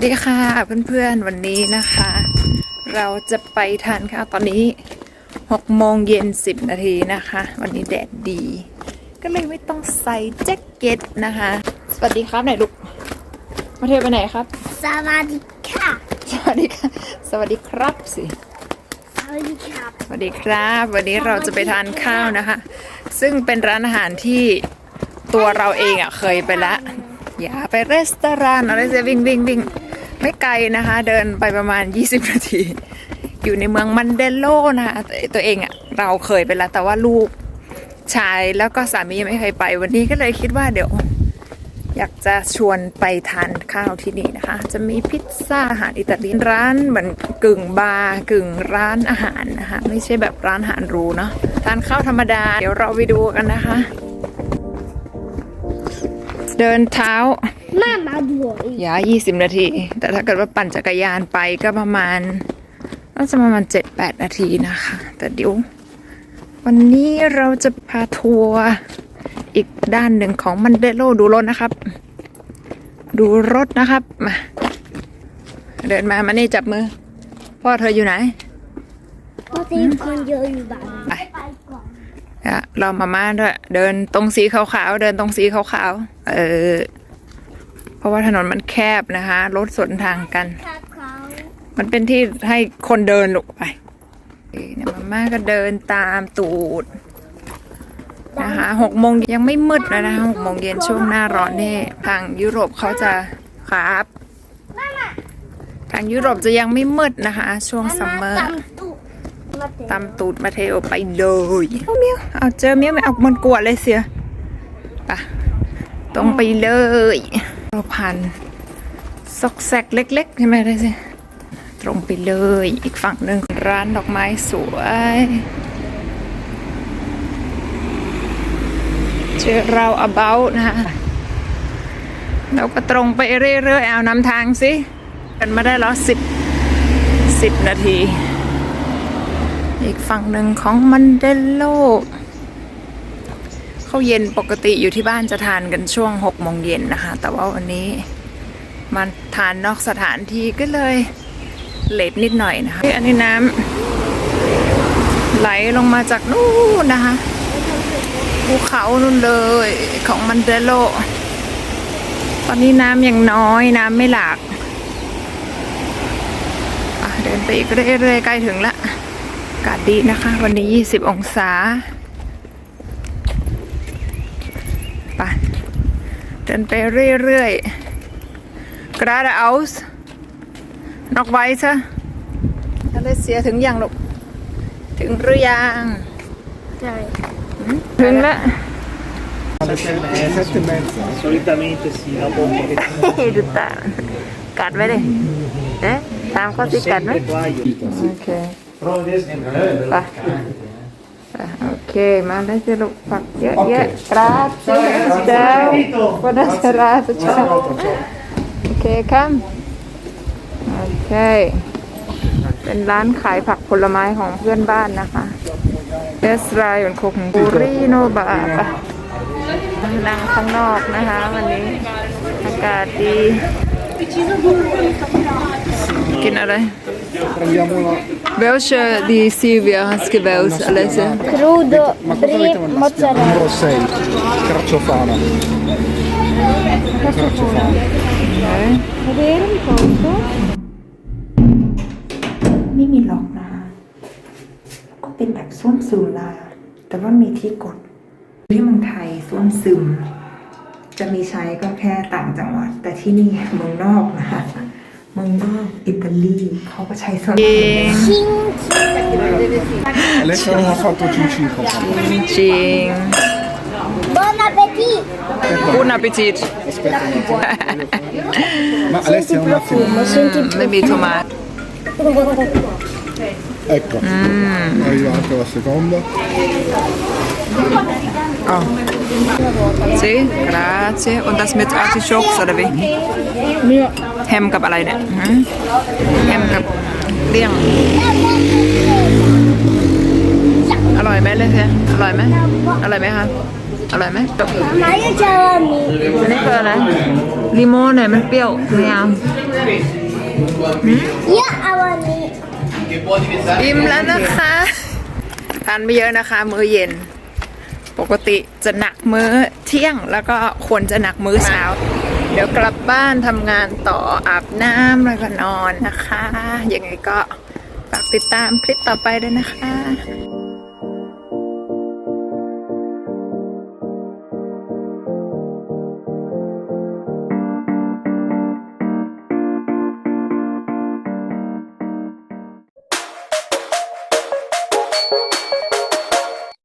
วัสดีค่ะเพื่อนๆวันนี้นะคะ เราจะไปทานข้าวตอนนี้6โมงเย็น10 นาทีนะคะ วันนี้แดดดี ก็เลยไม่ต้องใส่แจ็คเก็ตนะคะ สวัสดีครับไหนลูกมาเทวไปไหนครับ สวัสดีค่ะ สวัสดีค่ะ สวัสดีครับสิสวัสดีครับสวัสดีครับ วันนี้เราจะไปทานข้าวนะคะ ซึ่งเป็นร้านอาหารที่ตัวเราเองอะเคยไปละอย่าไปรีสตอรานอะไรจะวิ่งวิ่งวิ่ง ไม่ไกลนะคะ เดินไปประมาณ 20 นาที อยู่ในเมืองมันเดโลนะคะตัวเองอะเราเคยไปแล้ว แต่ว่าลูกชายแล้วก็สามียังไม่เคยไป วันนี้ก็เลยคิดว่าเดี๋ยว อยากจะชวนไปทานข้าวที่นี่นะคะ จะมีพิซซ่าอาหารอิตาเลียนร้านเหมือนกึ่งบาร์กึ่งร้านอาหารนะคะ ไม่ใช่แบบร้านอาหารรูเนาะทานข้าวธรรมดา เดี๋ยวเราไปดูกันนะคะ เดินเท้า มามาดูอีกอย่า20นาที แต่ถ้าเกิดว่าปั่นจักรยานไปก็ประมาณน่าจะประมาณ7-8นาทีนะคะ แต่เดี๋ยว วันนี้เราจะพาทัวร์อีกด้านหนึ่งของมันเดโลดูรถนะครับ ดูรถนะครับ มา เดินมามานี่จับมือ พ่อเธออยู่ไหนเพราะที่คนเยอะอยู่บ้านไปไปก่อนอะเรามาม่าด้วย เดินตรงสีขาวๆ เดินตรงสีขาวๆ เออ เพราะว่าถนนมันแคบนะคะรถสวนทางกันถ้าเขามันเป็นที่ให้คนเดินลงไปเนี่ยมาม่าก็เดินตามตูดนะคะหกโมงยังไม่มืดเลยนะคะหกโมงเย็นช่วงหน้าร้อนนี่ทางยุโรปเขาจะครับทางยุโรปจะยังไม่มืดนะคะ ช่วงซัมเมอร์ตำตุมาเตะตามตูดมาเทโอไปเลยเอาเมียวเอาเจอเมียวไม่เอามันกลัวเลยเสียไปะตรงไปเลย เราผ่านซอกแซกเล็กๆใช่ไหมได้สิตรงไปเลยอีกฝั่งหนึ่งร้านดอกไม้สวยชื่อเรา about นะคะเราก็ตรงไปเรื่อยๆ เอานำทางสิกันมาได้แล้วสิบสิบนาที อีกฝั่งหนึ่งของมันเดโล ข้าวเย็นปกติอยู่ที่บ้านจะทานกันช่วงหกโมงเย็นนะคะ แต่ว่าวันนี้มันทานนอกสถานที่ก็เลยเลทนิดหน่อยนะคะอันนี้น้ำไหลลงมาจากนู่นนะคะภูเขานู่นเลยของมันเดโล ตอนนี้น้ำยังน้อยน้ำไม่หลากเดินไปอีกเรื่อยๆใกล้ถึงละอากาศดีนะคะ วันนี้ 20 องศา ไปเดินไปเรื่อยๆ geradeaus noch weiter อะไรเสียถึงยังลูกถึงหรือยังใช่ถึงแล้ว Alle sette e mezza. Solitamente sì, dopo un pochettino ดูตากัดไว้เลยเอ๊ะตามข้อที่กัดไหม sempre qua io. โอเค Però adesso ไปอะ โอเค มาได้สิลูกผักเยอะแยะกราบเจ้าวันนัสราเจ้าโอเคครับโอเค เป็นร้านขายผักผลไม้ของเพื่อนบ้านนะคะเอสไรเป็นคุกบุรีโนบาปะนั่งข้างนอกนะคะ วันนี้อากาศดี กินอะไร Prendiamo la... Welche die Silvia hast gewählt, Alessia? crudo Ma cosa brie avete una mozzarella Numero 6. Carciofana. Carciofana. ไหน vedere un poco ไม่มีล็อกนะก็เป็นแบบส้วมซึมนะแต่ว่ามีที่กด ที่เมืองไทยส้วมซึม จะมีใช้ก็แค่ต่างจังหวัด แต่ที่นี่เมืองนอกนะคะเมืองนอกอิตาลีเขาก็ใช้ส้วมซึม Alessia non ha fatto cincino. จริง buon appetito Buon appetit Aspetta un attimo. Ma Alessia un attimo. senti ไม่มีโทมาต Ecco. Arriva anche la seconda. Oh. Si, grazie. Und das mit Artichokes oder wie? แฮมกับอะไรเนี่ยหืมแฮมกับเลี่ยง อร่อยไหมเลยเซียอร่อยไหมอร่อยไหมคะออร่อยไหมจบ Maya Jalani. อันนี้คืออะไรลิโมนเนี่ยมันเปรี้ยวไม่เอา Ya Awani. อิ่มแล้วนะคะ ทานไม่เยอะนะคะ มื้อเย็น ปกติจะหนักมื้อเที่ยงแล้วก็ควรจะหนักมื้อเช้า เดี๋ยวกลับบ้านทำงานต่ออาบน้ำแล้วก็นอนนะคะ ยังไงก็ฝากติดตามคลิปต่อไปด้วยนะคะ